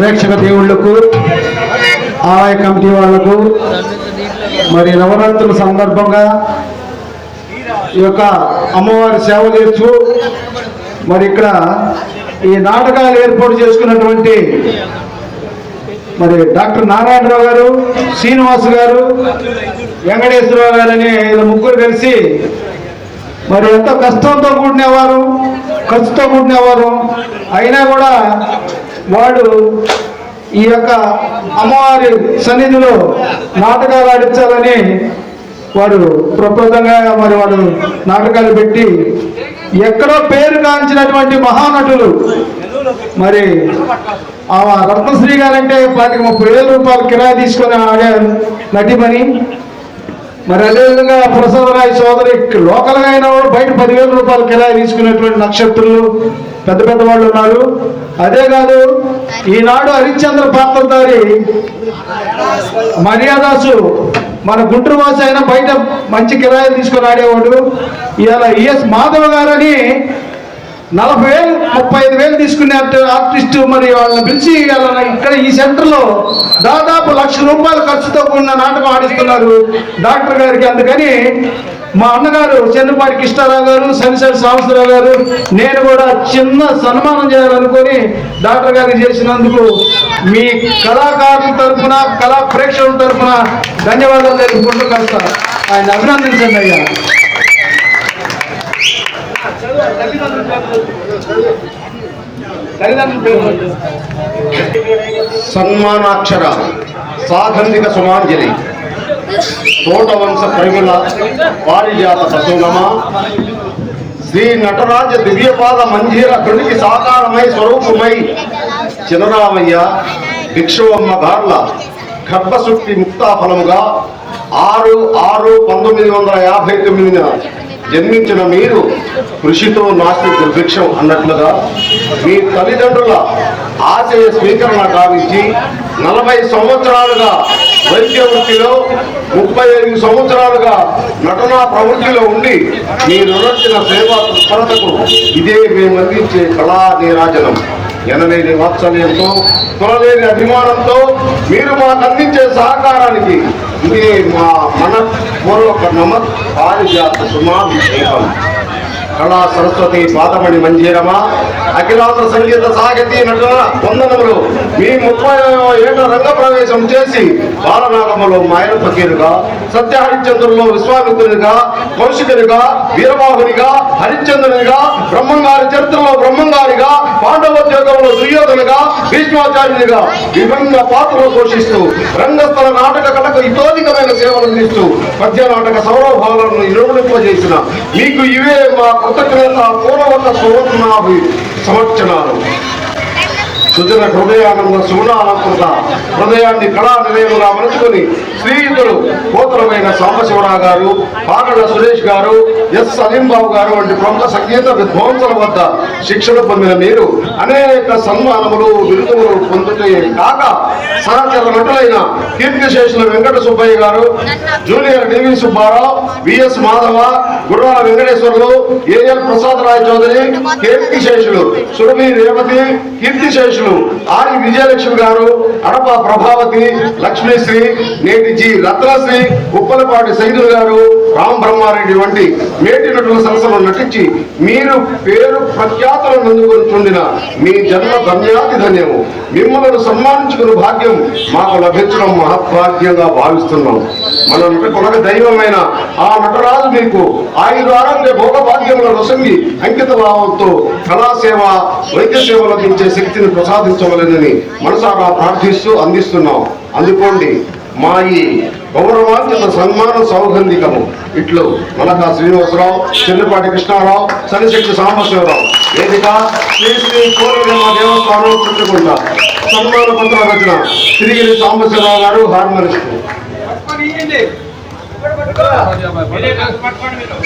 ప్రేక్షక దేవుళ్ళకు ఆలయ కమిటీ వాళ్ళకు మరి నవరాత్రుల సందర్భంగా ఈ యొక్క అమ్మవారి సేవ చేస్తూ మరి ఇక్కడ ఈ నాటకాలు ఏర్పాటు చేసుకున్నటువంటి మరి డాక్టర్ నారాయణరావు గారు శ్రీనివాస్ గారు వెంకటేశ్వరరావు గారు అనే వీళ్ళ ముగ్గురు కలిసి మరి ఎంతో కష్టంతో కూడినవారు ఖర్చుతో కూడినవారు అయినా కూడా వాడు ఈ యొక్క అమ్మవారి సన్నిధిలో నాటకాలు ఆడించాలని వాడు ప్రప్రదంగా మరి వాడు నాటకాలు పెట్టి ఎక్కడో పేరు కాంచినటువంటి మహానటులు. మరి ఆ రత్నశ్రీ గారంటే పాతిక ముప్పై వేల రూపాయలు కిరాయి తీసుకొని ఆడే నటిమని మరి అదేవిధంగా ప్రసాదరాయ్ సోదరి లోకల్గా అయిన వాడు బయట పదివేల రూపాయలు కిరాయి తీసుకునేటువంటి నక్షత్రులు పెద్ద పెద్ద వాళ్ళు ఉన్నారు. అదే కాదు ఈనాడు హరిశ్చంద్ర పాత్రధారి మర్యాదాసు మన గుంటూరు వాసు అయినా బయట మంచి కిరాయి తీసుకొని ఆడేవాడు. ఇవాళ ఈఎస్ మాధవ్ గారని నలభై వేలు ముప్పై ఐదు వేలు తీసుకునే ఆర్టి- ఆర్టిస్టు మరి వాళ్ళని పిలిచి ఇవాళ ఇక్కడ ఈ సెంటర్లో దాదాపు లక్ష రూపాయల ఖర్చుతో కూడిన నాటకం ఆడిస్తున్నారు డాక్టర్ గారికి. అందుకని మా అన్నగారు చెన్నుపాటి కృష్ణారావు గారు శనిశెట్టి సాంబశ్వరరావు గారు నేను కూడా చిన్న సన్మానం చేయాలనుకొని డాక్టర్ గారికి చేసినందుకు మీ కళాకారుల తరఫున కళా ప్రేక్షకుల తరఫున ధన్యవాదాలు తెలుపుకుంటూ కాస్త ఆయన అభినందించండి అయ్యా. సన్మానాక్షర సాగంధిక సుమాంజలి తోటవంశ పరిమళ పారిజాత ప్రసూనమ శ్రీ నటరాజ దివ్యపాద మంజీర కృడికి సాకారమై స్వరూపమై చినరామయ్య భిక్షువమ్మ గార్ల గర్భశుక్తి ముక్తాఫలముగా ఆరు ఆరు పంతొమ్మిది వందల యాభై తొమ్మిదిన జన్మించిన మీరు కృషితో నాస్తి దుర్భిక్షం అన్నట్లుగా మీ తల్లిదండ్రుల ఆశయ స్వీకరణ కావించి నలభై సంవత్సరాలుగా వైద్య వృత్తిలో ముప్పై ఐదు సంవత్సరాలుగా నటనా ప్రవృత్తిలో ఉండి మీరు నడిచిన సేవా తత్పరతకు ఇదే మేము అందించే కళా నీరాజనం ఎనలేని వాత్సల్యంతో త్వరలేని అభిమానంతో మీరు మాకు అందించే సహకారానికి ఇది మా మన పూర్వక నమ పారిజాత సుమాభిషేకం. కళా సరస్వతి పాదమణి మంజీరమ అఖిలాస సంగీత సాహితీ నటన వందనములు. మీ ముప్పై ఏట రంగ ప్రవేశం చేసి బాలనాగములో మాయన ఫకీరుగా సత్యహరిశ్చంద్రుల్లో విశ్వామిత్రునిగా కౌశికునిగా వీరబాహునిగా హరిశ్చంద్రునిగా బ్రహ్మంగారి చరిత్రలో బ్రహ్మంగారిగా పాండవోద్యోగంలో దుర్యోధనుగా భీష్మాచార్యునిగా విభిన్న పాత్రలు పోషిస్తూ రంగస్థల నాటక కళకు ఇతోధికమైన సేవలు అందిస్తూ పద్య నాటక సౌరభావాలను నిరూపింపజేసిన మీకు ఇవే మా కృతజ్ఞత పూర్వక సువర్ణాభి సంవత్సరాలు. సుజన హృదయానంద సుగుణాలంకృత హృదయాన్ని కళా నిలయముగా మలుచుకొని శ్రీయుతులు గోత్రమైన సాంబశివరావు గారు పాగళ్ళ సురేష్ గారు ఎస్ సలీంబాబు గారు వంటి ప్రముఖ సంగీత విద్వాంసుల వద్ద శిక్షణ పొందిన మీరు అనేక సన్మానములు బిరుదులు పొందుటే కాక సహచర నటులైన కీర్తిశేషులు Venkata Subbaiah garu junior D V Subbarao V S Madhava Gurrala Venkateswarlu A L Prasad Roy Chowdary కీర్తిశేషులు సురభి రేవతి కీర్తిశేషులు ఆరి విజయలక్ష్మి గారు అడప ప్రభావతి లక్ష్మీశ్రీ నేటి జి రత్నశ్రీ ఉప్పలపాటి సైదులు గారు రామ్ బ్రహ్మారెడ్డి వంటి మేటి నటుల సరసలో నటించి మీరు పేరు ప్రఖ్యాతులను అందుకుంటుండిన మీ జన్మ ధన్యాతి ధన్యము. మిమ్మల్ని సన్మానించుకున్న భాగ్యం మాకు లభించడం మహద్భాగ్యంగా భావిస్తున్నాం. మన నట కొనక దైవమైన ఆ నటరాజు మీకు ఆయన ద్వారా భోగ భాగ్యముల రసంగి అంకిత భావంతో కళాసేవ వైద్య సేవలు అందించే శక్తిని ప్రసాదించవలెనని మనసారా ప్రార్థిస్తూ అందిస్తున్నాం. అందుకోండి మా ఈ గౌరవాంకిత సన్మాన సౌగంధికము. ఇట్లు మలకా శ్రీనివాసరావు చెల్లిపాటి కృష్ణారావు సనిశక్తి సాంబశివరావు. వేదిక శ్రీ శ్రీ కోరిగమ్మ దేవస్థానం చుట్టుకుంట. సన్మాన పత్ర రచన తిరిగి సాంబశివరావు గారు హార్మోనిస్ట్. పట్టుకోండి మీరు.